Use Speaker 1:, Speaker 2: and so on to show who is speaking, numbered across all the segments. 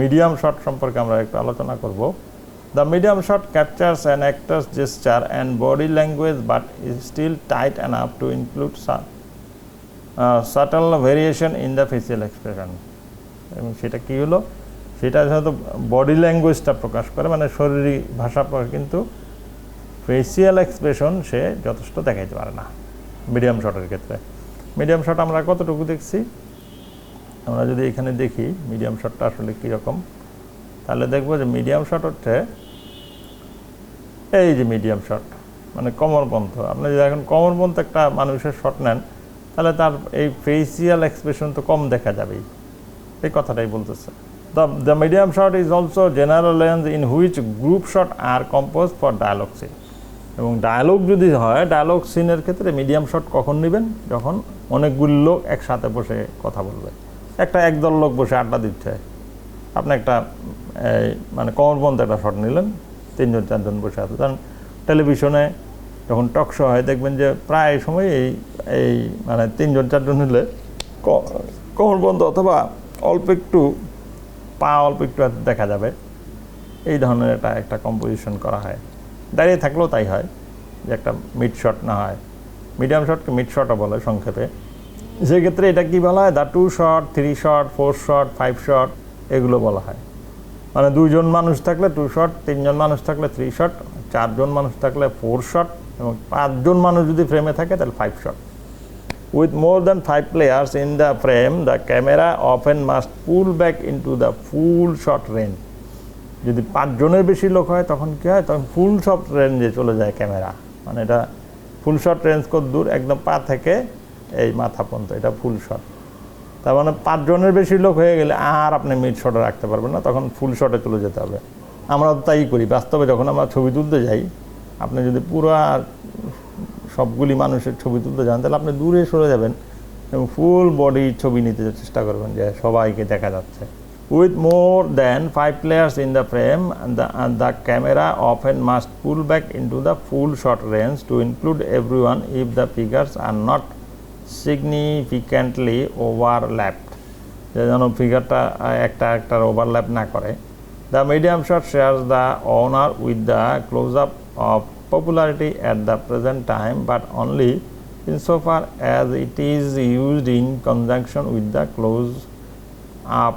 Speaker 1: Medium shot সম্পর্কে আমরা একটু আলোচনা করব। The medium shot captures an actor's gesture and body language but is still tight and up to include subtle variation in the facial expression এবং সেটা কী হলো? সেটা হয়তো বডি ল্যাঙ্গুয়েজটা প্রকাশ করে মানে শরীরী ভাষা কিন্তু ফেসিয়াল এক্সপ্রেশন সে যথেষ্ট দেখাইতে পারে না মিডিয়াম শটের ক্ষেত্রে। মিডিয়াম শট আমরা কতটুকু দেখছি? আমরা যদি এখানে দেখি মিডিয়াম শটটা আসলে কীরকম তাহলে দেখব যে মিডিয়াম শট হচ্ছে এই যে মিডিয়াম শট মানে কমরপন্থ আপনি যদি এখন কমরপন্থ একটা মানুষের শট নেন, তাহলে তার এই ফেসিয়াল এক্সপ্রেশন তো কম দেখা যাবেই। এই কথাটাই বলতেছে। The the medium shot is also general lens in which group shot are compose for dialogue scene এবং ডায়ালগ যদি হয় ডায়ালগ সিনের ক্ষেত্রে মিডিয়াম শট কখন নেবেন? যখন অনেকগুলি লোক একসাথে বসে কথা বলবে। একটা একদল লোক বসে আড্ডা দিচ্ছে। আপনি একটা মানে কমরবন্ধ একটা শট নিলেন, তিনজন, চারজন বসে আছে। কারণ টেলিভিশনে যখন টক শো হয়, দেখবেন যে প্রায় সময় এই এই মানে তিনজন, চারজন হলে কোমরবন্ধ অথবা অল্প একটু, পা অল্প একটু দেখা যাবে। এই ধরনের একটা একটা কম্পোজিশন করা হয়। দাঁড়িয়ে থাকলেও তাই হয় যে একটা মিড শট না হয়। মিডিয়াম শটকে মিড শটও বলে সংক্ষেপে। সেক্ষেত্রে এটা কি বলা হয়? The two shot three shot four shot five shot এগুলো বলা হয়। মানে দুইজন মানুষ থাকলে টু শট তিনজন মানুষ থাকলে থ্রি শট চারজন মানুষ থাকলে ফোর শট এবং পাঁচজন মানুষ যদি ফ্রেমে থাকে তাহলে five shot. With more than five players in the frame, the camera often must pull back into the full shot range. যদি পাঁচজনের বেশি লোক হয় তখন কী হয়? তখন ফুল শট রেঞ্জে চলে যায় ক্যামেরা। মানে এটা ফুল শট রেঞ্জ কত দূর? একদম পা থেকে এই মাথা পর্যন্ত, এটা ফুল শট তার মানে পাঁচজনের বেশি লোক হয়ে গেলে আর আপনি মিড শটে রাখতে পারবেন না, তখন ফুল শটে চলে যেতে হবে। আমরা তাই করি, বাস্তবে যখন আমরা ছবি তুলতে যাই, আপনি যদি পুরো সবগুলি মানুষের ছবি তুলতে যান, তাহলে আপনি দূরে সরে যাবেন এবং ফুল বডি ছবি নিতে চেষ্টা করবেন যে সবাইকে দেখা যাচ্ছে। With more than five players in the frame the camera often must pull back into the full shot range to include everyone if the figures are not significantly overlapped যে যেন ফিগারটা একটা একটার ওভারল্যাপ না করে। The medium shot shares the honour with the close up of popularity at the present time, but only insofar as it is used in conjunction with the close up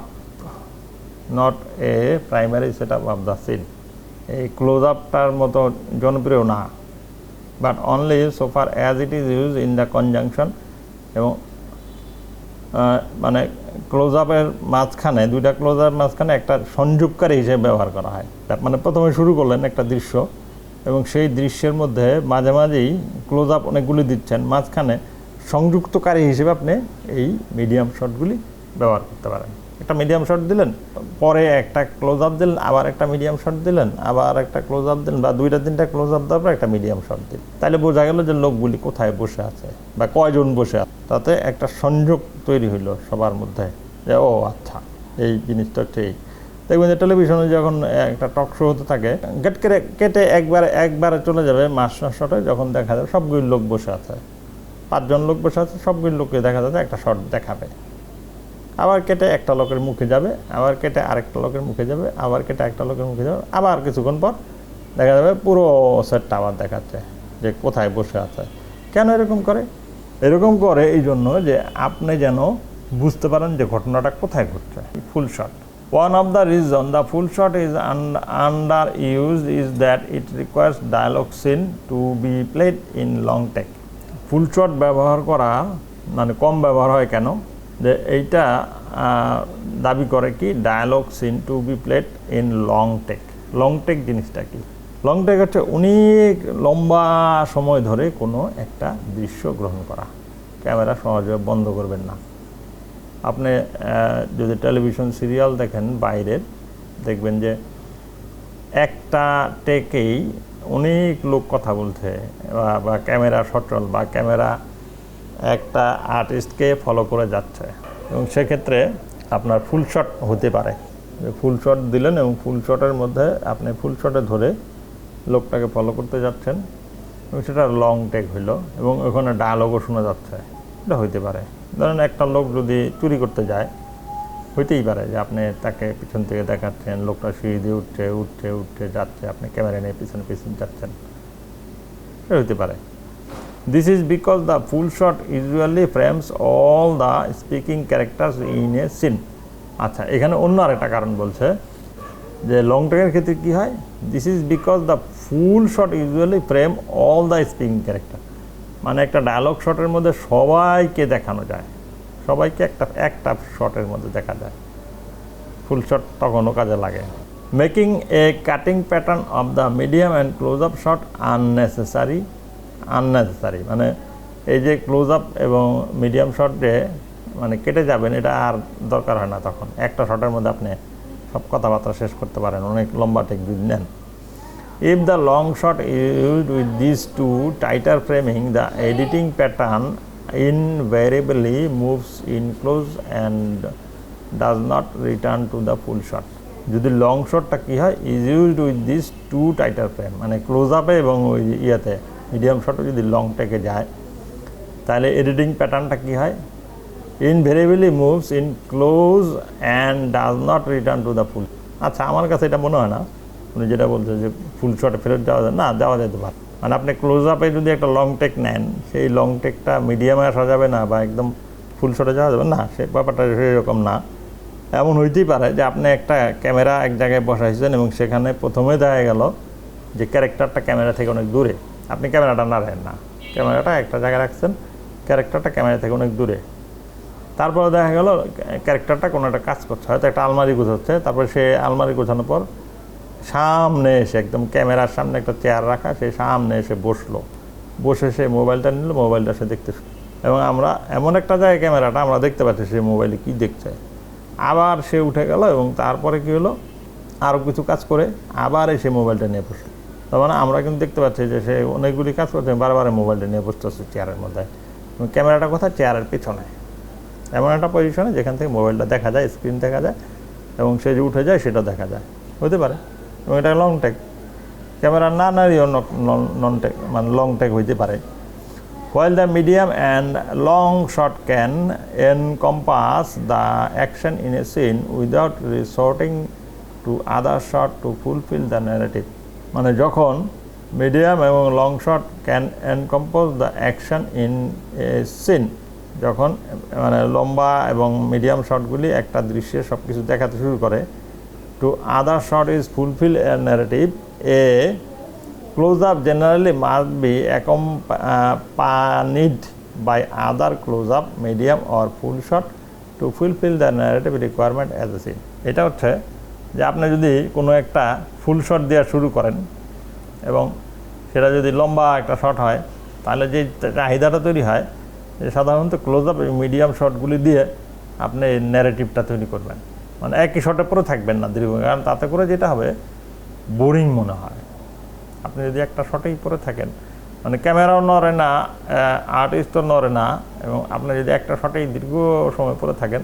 Speaker 1: not a primary setup of the scene. এই close আপটার মতো জনপ্রিয় না। But only so far as it is use in the conjunction এবং মানে close আপের মাঝখানে, দুইটা ক্লোজ আপের মাঝখানে একটা সংযোগকারী হিসেবে ব্যবহার করা হয়। মানে প্রথমে শুরু করলেন একটা দৃশ্য এবং সেই দৃশ্যের মধ্যে মাঝে মাঝেই ক্লোজ আপ অনেকগুলি দিচ্ছেন। মাঝখানে সংযুক্তকারী হিসেবে আপনি এই মিডিয়াম শটগুলি ব্যবহার করতে পারেন। একটা মিডিয়াম শট দিলেন, পরে একটা ক্লোজ আপ দিলেন, আবার একটা মিডিয়াম শট দিলেন, আবার একটা ক্লোজ আপ দিলেন বা দুইটা তিনটা ক্লোজ আপ দেওয়ার পর একটা মিডিয়াম শট দিলেন। তাহলে বোঝা গেল যে লোকগুলি কোথায় বসে আছে বা কয়জন বসে আছে। তাতে একটা সংযোগ তৈরি হইল সবার মধ্যে যে, ও আচ্ছা এই জিনিসটা ঠিক। দেখবেন যে টেলিভিশনে যখন একটা টক শো হতে থাকে, গেট কেটে কেটে একবারে একবারে চলে যাবে মাস্টার শটে যখন দেখা যাবে সবগুলি লোক বসে আছে। পাঁচজন লোক বসে আছে, সবগুলি লোককে দেখা যাবে একটা শট দেখাবে। আবার কেটে একটা লোকের মুখে যাবে, আবার কেটে আরেকটা লোকের মুখে যাবে, আবার কেটে একটা লোকের মুখে যাবে, আবার কিছুক্ষণ পর দেখা যাবে পুরো সেটটা আবার দেখাচ্ছে যে কোথায় বসে আছে। কেন এরকম করে? এরকম করে এই জন্য যে আপনি যেন বুঝতে পারেন যে ঘটনাটা কোথায় ঘটছে। Full shot one of the reason the full shot is un- underused is that it requires dialogue scene to be played in long take. Full shot ব্যবহার করা মানে কম ব্যবহার হয় কেন? যে এইটা দাবি করে কি dialogue scene to be played in long take long take জিনিসটা কি? লং টেক হচ্ছে অনেক লম্বা সময় ধরে কোনো একটা দৃশ্য গ্রহণ করা। ক্যামেরা সহজে বন্ধ করবেন না। আপনি যদি টেলিভিশন সিরিয়াল দেখেন বাইরের, দেখবেন যে একটা টেকেই অনেক লোক কথা বলছে বা- ক্যামেরা সচল, বা ক্যামেরা একটা আর্টিস্টকে ফলো করে যাচ্ছে। এবং সেক্ষেত্রে আপনার ফুল শট হতে পারে। ফুল শট দিলেন এবং ফুল শটের মধ্যে আপনি ফুল শটে ধরে লোকটাকে ফলো করতে যাচ্ছেন। এবং সেটা লং টেক হইল এবং ওখানে ডায়ালগও শোনা যাচ্ছে। এটা হইতে পারে। ধরেন একটা লোক যদি চুরি করতে যায়, হইতেই পারে যে আপনি তাকে পিছন থেকে দেখাচ্ছেন, লোকটা সিঁড়ি দিয়ে উঠছে উঠছে উঠছে, যাচ্ছে, আপনি ক্যামেরা নিয়ে পিছনে পিছনে যাচ্ছেন। এটা হইতে পারে। This is because the full shot usually frames all the speaking characters in a scene আচ্ছা এখানে অন্য আরেকটা কারণ বলছে যে লং টেকের ক্ষেত্রে কী হয়? This is because the full shot usually frame all the speaking character মানে একটা ডায়লগ শটের মধ্যে সবাইকে দেখানো যায়। সবাইকে একটা একটা শটের মধ্যে দেখা যায়। ফুল শট তখনও কাজে লাগে। Making a cutting pattern of the medium and close up shot unnecessary unnecessary মানে এই যে ক্লোজ আপ এবং মিডিয়াম শটে মানে কেটে যাবেন, এটা আর দরকার হয় না তখন। একটা শটের মধ্যে আপনি সব কথাবার্তা শেষ করতে পারেন, অনেক লম্বা টেক যদি নেন। If the long shot is with this two tighter framing the editing pattern invariably moves in close and does not return to the full shot. যদি লং শটটা কী হয় is used with this two tighter frame মানে close আপে এবং ওই ইয়েতে। Medium শটে যদি লং টেকে যায়, তাহলে এডিটিং প্যাটার্নটা কী হয়? Invariably moves in close and does not return to the full আচ্ছা আমার কাছে এটা মনে হয় না। উনি যেটা বলছে যে ফুল শটে ফেরত যাওয়া যায়, না, যাওয়া যেতে পারে। মানে আপনি ক্লোজ আপে যদি একটা লং টেক নেন, সেই লং টেকটা মিডিয়ামে আসা যাবে না বা একদম ফুল শটে যাওয়া যাবে না, সে ব্যাপারটা সেরকম না। এমন হইতেই পারে যে আপনি একটা ক্যামেরা এক জায়গায় বসাইছেন এবং সেখানে প্রথমে দেখা গেল যে ক্যারেক্টারটা ক্যামেরা থেকে অনেক দূরে। আপনি ক্যামেরাটা নাড়েন না। ক্যামেরাটা একটা জায়গায় রাখছেন, ক্যারেক্টারটা ক্যামেরা থেকে অনেক দূরে। তারপরে দেখা গেল, ক্যারেক্টারটা কোনো একটা কাজ করছে, হয়তো একটা আলমারি গোছাচ্ছে। তারপরে সে আলমারি গোছানোর পর সামনে এসে একদম ক্যামেরার সামনে একটা চেয়ার রাখা, সে সামনে এসে বসল। বসে সে মোবাইলটা নিল, মোবাইলটা সে দেখতে এবং আমরা এমন একটা জায়গায় ক্যামেরাটা, আমরা দেখতে পাচ্ছি সে মোবাইলে কী দেখছে। আবার সে উঠে গেল এবং তারপরে কী হলো আরও কিছু কাজ করে আবার এসে মোবাইলটা নিয়ে বসল। তার মানে আমরা কিন্তু দেখতে পাচ্ছি যে সে অনেকগুলি কাজ করছে বারবার মোবাইলটা নিয়ে বসতেছে চেয়ারের মধ্যে। ক্যামেরাটা কোথায়? চেয়ারের পিছনে। এমন একটা পজিশনে যেখান থেকে মোবাইলটা দেখা যায় স্ক্রিন দেখা যায়, এবং সে যে উঠে যায়, সেটা দেখা যায়। হতে পারে। এবং এটা লং টেক ক্যামেরা না নাড়িয়েও নন টেক মানে লং টেক হইতে পারে। While the medium and long shot can encompass the action in a scene without resorting to other shot to fulfill the narrative. মানে যখন মিডিয়াম এবং long shot can and compose the action in a scene, যখন মানে লম্বা এবং medium শটগুলি একটা দৃশ্যে সব কিছু দেখাতে শুরু করে two other shot is fulfil a narrative a close up generally must be accompanied by other close up medium or full shot to fulfil the narrative requirement as a scene এটা হচ্ছে যে আপনি যদি কোনো একটা ফুল শট দেওয়া শুরু করেন এবং সেটা যদি লম্বা একটা শট হয়, তাহলে যে চাহিদাটা তৈরি হয় যে সাধারণত ক্লোজ আপ মিডিয়াম শটগুলি দিয়ে আপনি ন্যারেটিভটা তৈরি করবেন। মানে একই শটে পরে থাকবেন না দীর্ঘ কারণ তাতে করে যেটা হবে বোরিং মনে হয়। আপনি যদি একটা শটেই পরে থাকেন মানে ক্যামেরাও নড়ে না আর্টিস্টও নড়ে না, এবং আপনি যদি একটা শটেই দীর্ঘ সময় পরে থাকেন,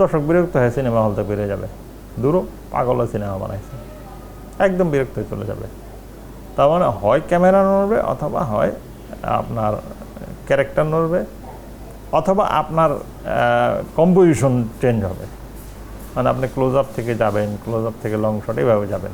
Speaker 1: দর্শক বিরক্ত হয়ে সিনেমা হল থেকে বেরিয়ে যাবে। দূরও পাগল সিনেমা বানাইছে। একদম বিরক্ত হয়ে চলে যাবে। তার মানে হয় ক্যামেরা নড়বে অথবা হয় আপনার ক্যারেক্টার নড়বে অথবা আপনার কম্পোজিশন চেঞ্জ হবে। মানে আপনি ক্লোজ আপ থেকে যাবেন ক্লোজ আপ থেকে লং শট এইভাবে যাবেন।